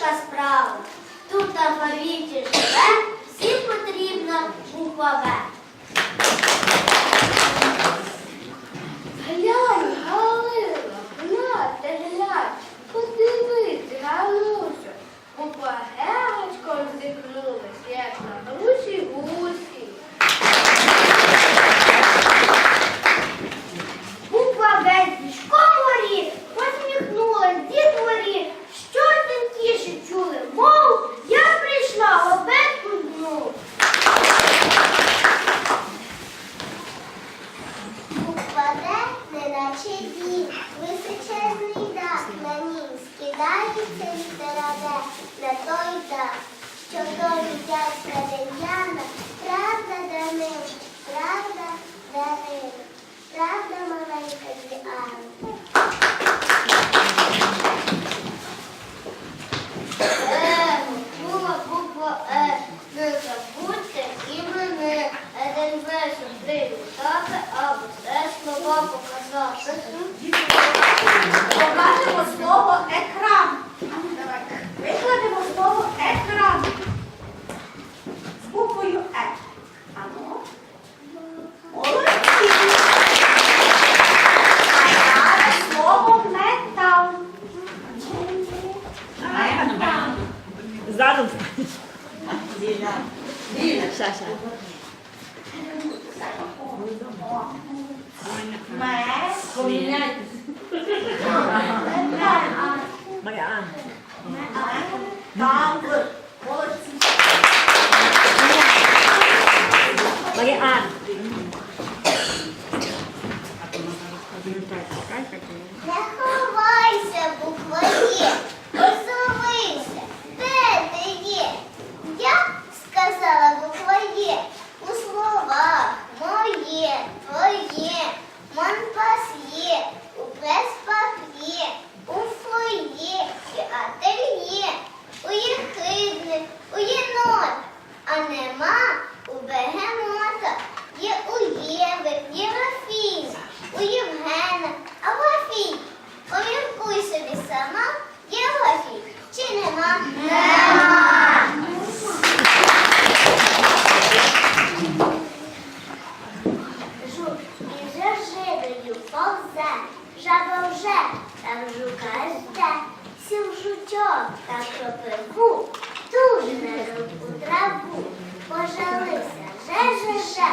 важка справа. Тут в алфавіті живе, всім потрібна буква В. жаба вже, там жука жде, сів жучок та кропиву, дуже не у траву, пожалився же-же-же,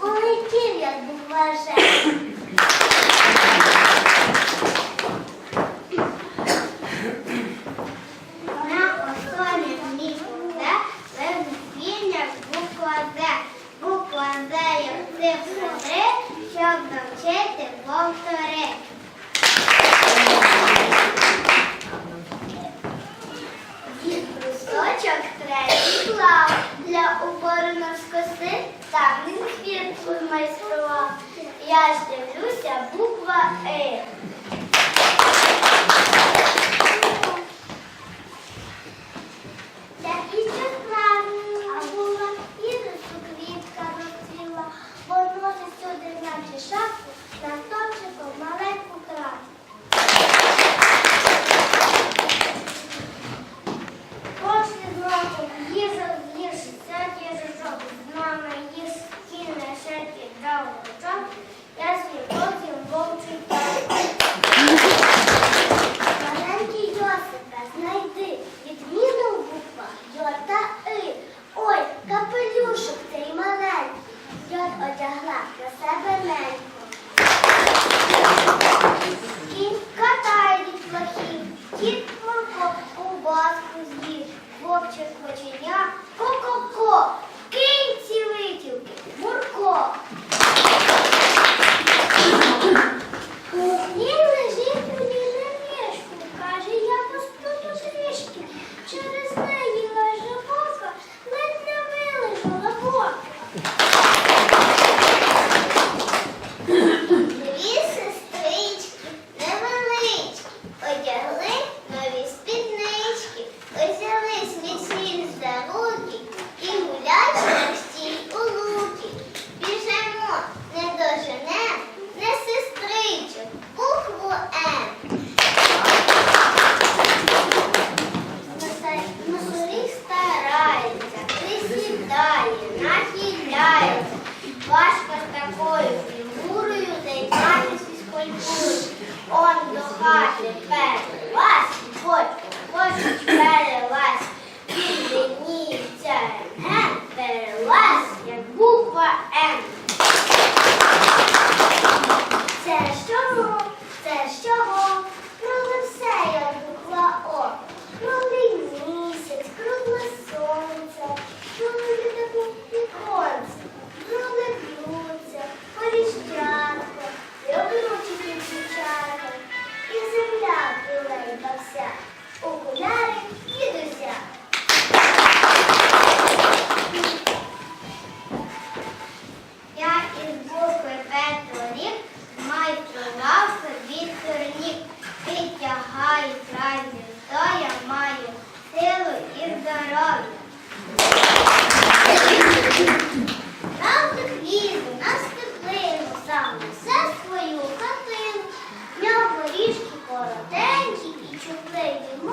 полетів, як букваже. Буква Д, буква Д, як цифра 3, щоб навчити повторити. Дід листочок третій клав, для убору на скоси так він квітку майстрував. Я ж дивлюся, буква Е.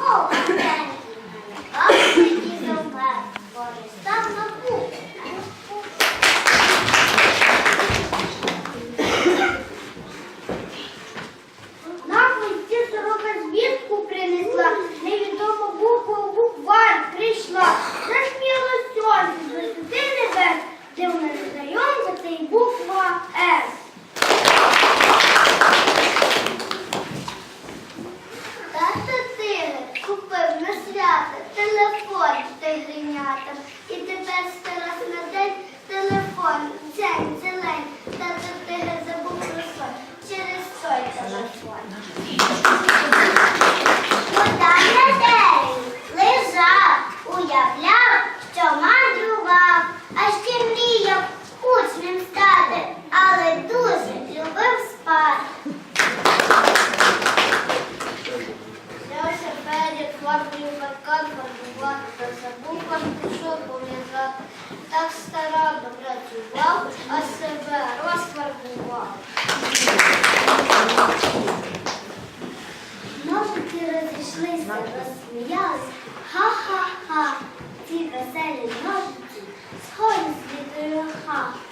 Oh. 在里面，凑一起堆好。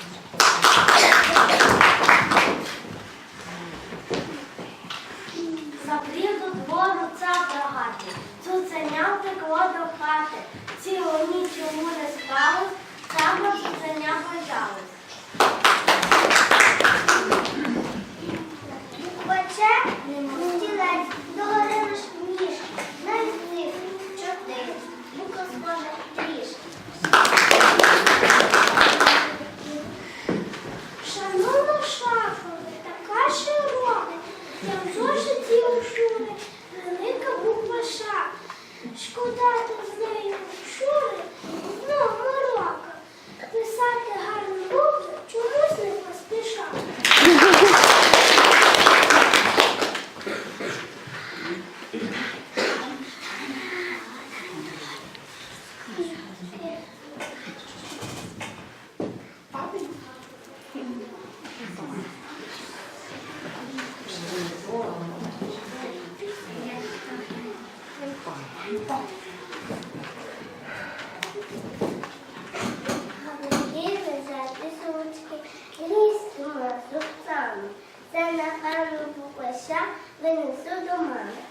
para o Pucuxá, vem no sul do.